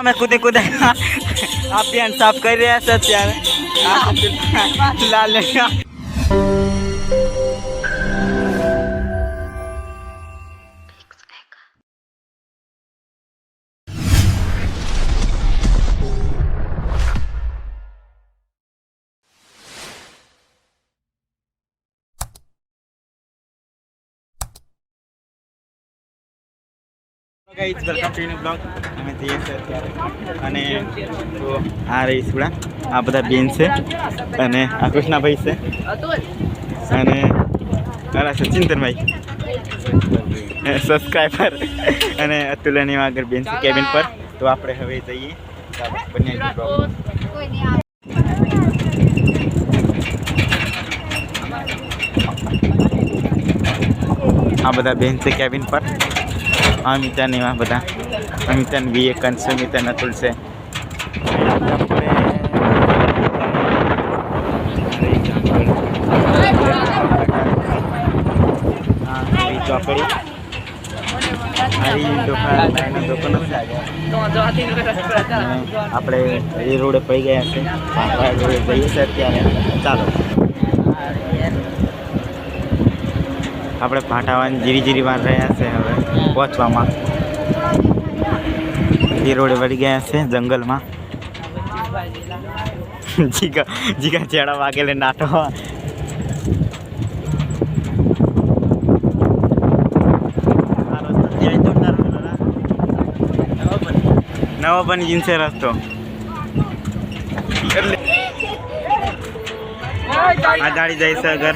અમે કૂદી કૂદી આ પેન્ટ સાફ કરી રહ્યા છે અત્યારે આ લાલ guys welcome to new blog અમે જઈએ છીએ અને તો આ રહી સુડા આ બધા બેન છે. અને આ કૃષ્ણાભાઈ છે. અને મારા ચિંતનભાઈ. સબસ્ક્રાઈબર અને અતુલની આગળ બેન છે કેબિન પર. તો આપણે હવે જઈએ. બંને આ બધા બેન છે કેબિન પર. અમિતા ને એવા બધા. અમિતા ને વિવેકાંત સુમિતા ને અતુલ છે. ચોકડી છે આપણે એ રોડે પડી ગયા છે. જઈએ છીએ અત્યારે. ચાલો. આપણે પાટાવાની જીરી જીરી વાર રહ્યા છે હવે પહોંચવામાં. એ રોડે વળી ગયા છે જંગલમાં. જીગા જીગા ચેડા વાગેલે નાટો. નવો બની જીનસે રસ્તો. આ ગાડી જાય છે અગર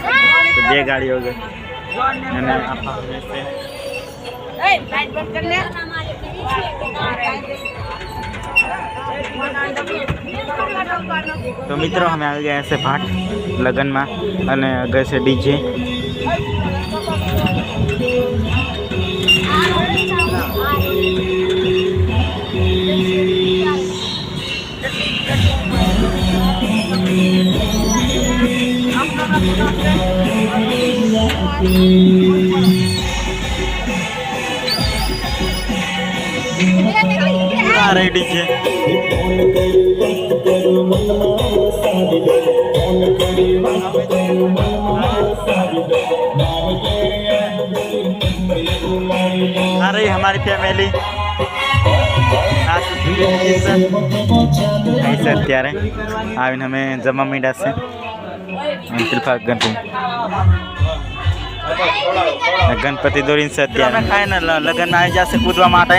બે ગાડીઓ અગર અને આ તો મિત્રો અમે આવી ગયા છે ભાટ લગ્નમાં અને આગળ છે ડીજે. अरे रहे डीजे आ रही हमारी फैमिली ऐसे हत्यारे आविन हमें जमा मीडा से। तिलफा गंटू ગણપતિ દોરીને છે અત્યારે લગ્ન આવી જશે કૂદવા માટે.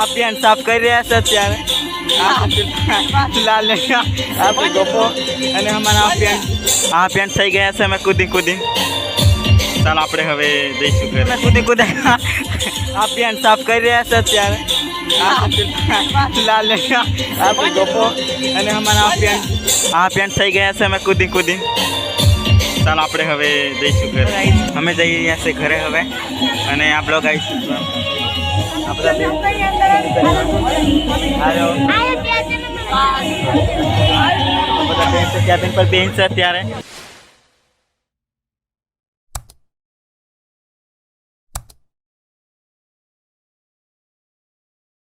આ પેન સાફ કરી રહ્યા છે અત્યારે. લાલ ને આ છે ગોપો. અને અમારા આ પેન્ટ આ પેન્ટ થઈ ગયા છે અમે કૂદી કૂદી. ચાલ આપણે હવે જઈશું ઘરે. અમે કૂદી કૂદી. આ પેન સાફ કરી રહ્યા છે અત્યારે. લાલ ને આ છે ગોપો. અને અમારા આ પેન્ટ આ પેન્ટ થઈ ગયા છે અમે કૂદી કૂદી. ચાલ આપણે હવે જઈશું ઘરે. અમે જઈ રહ્યા છે ઘરે હવે. અને આપણો આપણા હાલો બધા બેન છે ત્યાં બેન પર બેન છે અત્યારે